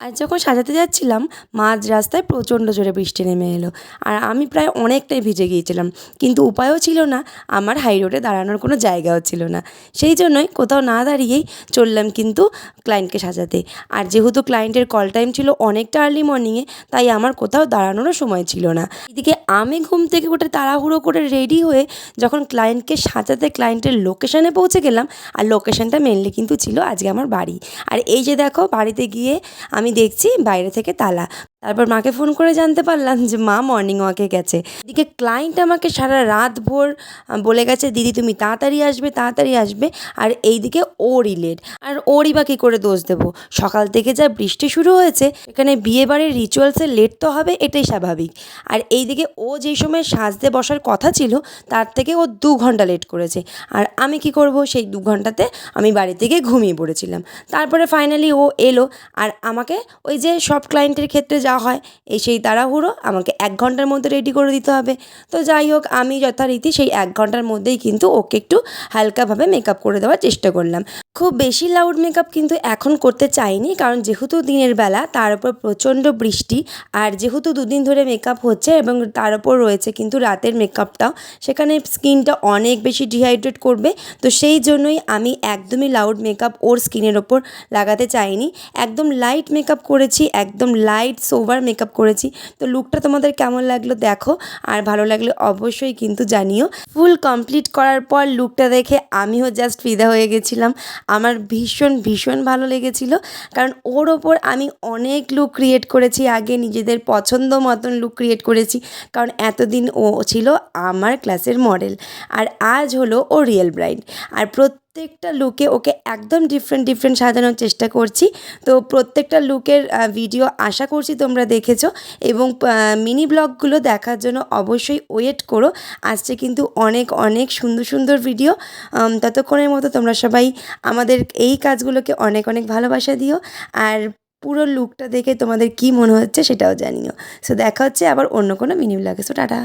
আজ যখন সাজাতে যাচ্ছিলাম, মাঝ রাস্তায় প্রচণ্ড জোরে বৃষ্টি নেমে এলো আর আমি প্রায় অনেকটাই ভিজে গিয়েছিলাম। কিন্তু উপায়ও ছিল না, আমার হাই রোডে দাঁড়ানোর কোনো জায়গাও ছিল না। সেই জন্যই কোথাও না দাঁড়িয়েই চললাম কিন্তু ক্লায়েন্টকে সাজাতে। আর যেহেতু ক্লায়েন্টের কল টাইম ছিল অনেকটা আর্লি মর্নিংয়ে তাই আমার কোথাও দাঁড়ানোরও সময় ছিল না। এদিকে আমি ঘুম থেকে উঠে তাড়াহুড়ো করে রেডি হয়ে যখন ক্লায়েন্টকে সাজাতে ক্লায়েন্টের লোকেশানে পৌঁছে গেলাম, আর লোকেশানটা মেনলি কিন্তু ছিল আজকে আমার বাড়ি। আর এই যে দেখো, বাড়িতে গিয়ে আমি দেখছি বাইরে থেকে তালা। তারপর মাকে ফোন করে জানতে পারলাম যে মা মর্নিং ওয়াকে গেছে। এদিকে ক্লায়েন্ট আমাকে সারা রাত ভোর বলে গেছে, দিদি, তুমি তাড়াতাড়ি আসবে তাড়াতাড়ি আসবে। আর এইদিকে ওরই লেট আর ওরই বা কী করে দোষ দেবো? সকাল থেকে যা বৃষ্টি শুরু হয়েছে, এখানে বিয়ে বাড়ির রিচুয়ালসে লেট তো হবে, এটাই স্বাভাবিক। আর এইদিকে ও যেই সময় সাজতে বসার কথা ছিল, তার থেকে ও দু ঘণ্টা লেট করেছে। আর আমি কি করব? সেই দু ঘন্টাতে আমি বাড়ি থেকে ঘুমিয়ে পড়েছিলাম। তারপরে ফাইনালি ও এলো, আর আমাকে ওই যে সব ক্লায়েন্টের ক্ষেত্রে যা হয়, এই সেই তাড়াহুড়ো আমাকে এক ঘণ্টার মধ্যে রেডি করে দিতে হবে। তো যাই হোক, আমি যথারীতি সেই এক ঘণ্টার মধ্যেই কিন্তু ওকে একটু হালকাভাবে মেকআপ করে দেওয়ার চেষ্টা করলাম। খুব বেশি লাউড মেকআপ কিন্তু এখন করতে চাইনি, কারণ যেহেতু দিনের বেলা তার উপর প্রচণ্ড বৃষ্টি আর যেহেতু দুদিন ধরে মেকআপ হচ্ছে এবং তার উপর রয়েছে কিন্তু রাতের মেকআপটাও সেখানে স্কিনটা অনেক বেশি ডিহাইড্রেট করবে। তো সেই জন্যই আমি একদমই লাউড মেকআপ ওর স্কিনের ওপর লাগাতে চাইনি। একদম লাইট মেকআপ করেছি, একদম লাইট সোভার মেকআপ করেছি। তো লুকটা তোমাদের কেমন লাগল দেখো, আর ভালো লাগলে অবশ্যই কিন্তু জানিও। ফুল কমপ্লিট করার পর লুকটা দেখে আমিও জাস্ট ফিদা হয়ে গেছিলাম। আমার ভীষণ ভীষণ ভালো লেগেছিল। কারণ ওর ওপর আমি অনেক লুক ক্রিয়েট করেছি। আগে নিজেদের পছন্দ মতন লুক ক্রিয়েট করেছি। কারণ এতদিন ও ছিল আমার ক্লাসের মডেল আর আজ হলো ও রিয়েল ব্রাইড আর প্রত্যেকটা লুকে ওকে একদম ডিফারেন্ট ডিফারেন্ট সাজানোর চেষ্টা করছি। তো প্রত্যেকটা লুকের ভিডিও আশা করছি তোমরা দেখেছ এবং মিনি ব্লগগুলো দেখার জন্য অবশ্যই ওয়েট করো। আসছে কিন্তু অনেক অনেক সুন্দর সুন্দর ভিডিও ততক্ষণের মতো তোমরা সবাই আমাদের এই কাজগুলোকে অনেক অনেক ভালোবাসা দিও আর পুরো লুকটা দেখে তোমাদের কি মনে হচ্ছে সেটাও জানিও। সো দেখা হচ্ছে আবার অন্য কোনো মিনি ব্লগে সো টাটা।